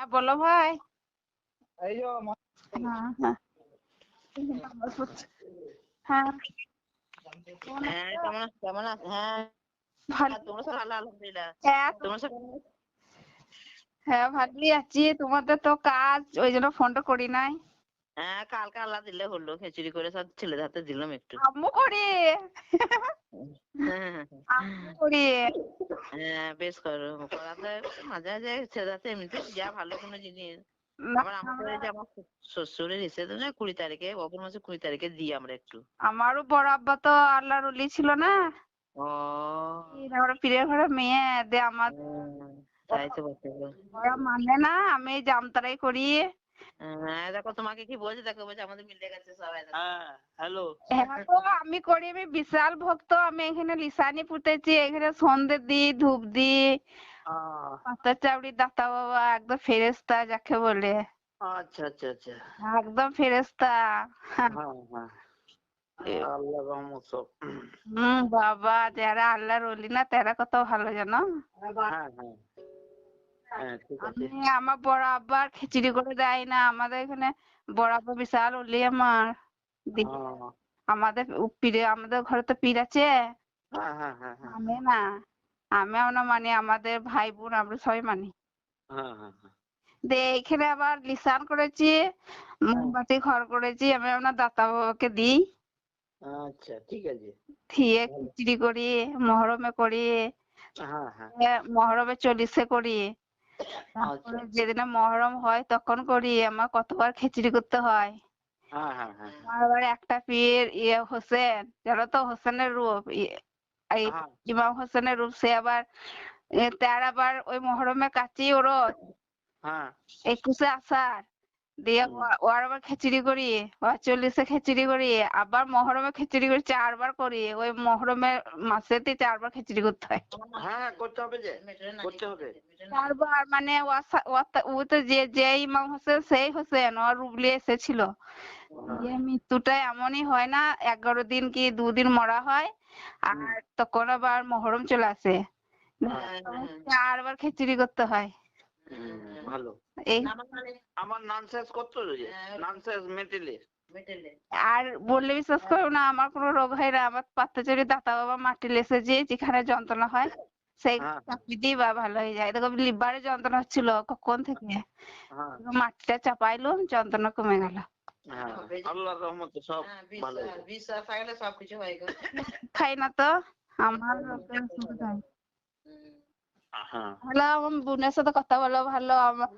হ্যাঁ বলো ভাই। এই যে হ্যাঁ হ্যাঁ। কেমন কেমন আছো? হ্যাঁ। তোমরা সব ভালো? আলহামদুলিল্লাহ। হ্যাঁ। তোমরা সব হ্যাঁ ভালোই আছি। তোমাদের তো কাজ ওই জন্য ফোনটা করি নাই। হ্যাঁ কালকে আল্লাহ দিলে হলো। খিচুড়ি করে সব হাতে দিলাম একটু। আম্মু করি। হ্যাঁ আম্মু করি। হ্যাঁ বেশ করো। করাতে মাঝে মাঝে ছেলেদের হাতে এমনিতে যা ভালো কোনো জিনিস। আবার আমাদের এই যে আমার শ্বশুরের তো না কুড়ি তারিখে অপর মাসে কুড়ি তারিখে দিই আমরা একটু। আমারও বড় আব্বা তো আল্লাহর অলি ছিল না। ও। আমরা পীরের ঘরে মেয়ে দে আমার তাই তো বলতে মানে না আমি জামতারাই করি। হ্যাঁ দেখো তোমাকে কি বলছে দেখো বলছে আমাদের মিলে গেছে সবাই। হ্যাঁ হ্যালো হ্যাঁ তো আমি করি আমি বিশাল ভক্ত আমি এখানে লিসানি পুঁতেছি এখানে সন্ধে দিই ধূপ দিই। পাতা চাউড়ি দাতা বাবা একদম ফেরেস্তা যাকে বলে। আচ্ছা আচ্ছা আচ্ছা। একদম ফেরেস্তা হ্যাঁ হ্যাঁ। আল্লাহ হম বাবা যারা আল্লাহর অলি না তারা কত ভালো জানো? হ্যাঁ হ্যাঁ হ্যাঁ। আমি আমার বড় আব্বার খিচুড়ি করে দেয় না। আমাদের এখানে বড় আব্বা বিশাল অলি আমার। হ্যাঁ আমাদের পীরে আমাদের ঘরে তো পীর আছে। হ্যাঁ হ্যাঁ হ্যাঁ হ্যাঁ। আমি না আমি না মানি আমাদের ভাই বোন আমরা সবাই মানি। হ্যাঁ হ্যাঁ হ্যাঁ। দে এখানে আবার লিসান করেছি মোমবাতি ঘর করেছি আমি আপনার দাতা বাবাকে দিই। আচ্ছা ঠিক আছে। থিয়ে খিচুড়ি করি মহরমে করি। হ্যাঁ হ্যাঁ। মহরমে চল্লিশে করি। তারপরে আচ্ছা। যেদিনে মহরম হয় তখন করি আমার কতবার খিচুড়ি করতে হয়। হ্যাঁ হ্যাঁ হ্যাঁ আমার আবার একটা পীর ইয়ে হোসেন যেন তো হোসেনের রূপ এই ইমাম হোসেনের রূপ সে আবার তার আবার ওই মহরমে কাছেই ওরস। একুশে আষাঢ়। দিয়ে। ও- আবার খিচুড়ি করি চল্লিশে খিচুড়ি করি আবার মহরমে খিচুড়ি করি চারবার করি ওই মহরমের মাসেতে চারবার খিচুড়ি করতে হয়। হ্যাঁ করতে হবে যে করতে হবে। চারবার মানে ও তো যে যে ইমাম হোসেন সেই হোসেন ওর রুবলি এসেছিল। যে মৃত্যুটা এমনই হয় না এগারো দিন কি দুদিন মরা হয় আর তখন আবার মহরম চলে আসে। চারবার খিচুড়ি করতে হয়। ভালো। আমার নাম শেষ করতে হবে যে নাম শেষ মেটেলে আর বললে বিশ্বাস করো না আমার কোনো রোগ হয় না। আমার পাত্তাচুরি দাতা বাবা মাটি লেসে যে যেখানে যন্ত্রণা হয় সেই হ্যাঁ। চাপি দিয়ে বা ভালো হয়ে যায়। দেখো লিভারে যন্ত্রণা হচ্ছিল কখন থেকে? হ্যাঁ। মাটিটা চাপাইলুম যন্ত্রণা কমে গেল। হ্যাঁ আল্লাহর রহমতে সব ভালো হয় খাই না তো? আমার ଭଲ ଆମ ଭୁବନେଶ୍ୱର ସହିତ କଥା ଭଲ ଭଲ ଆମ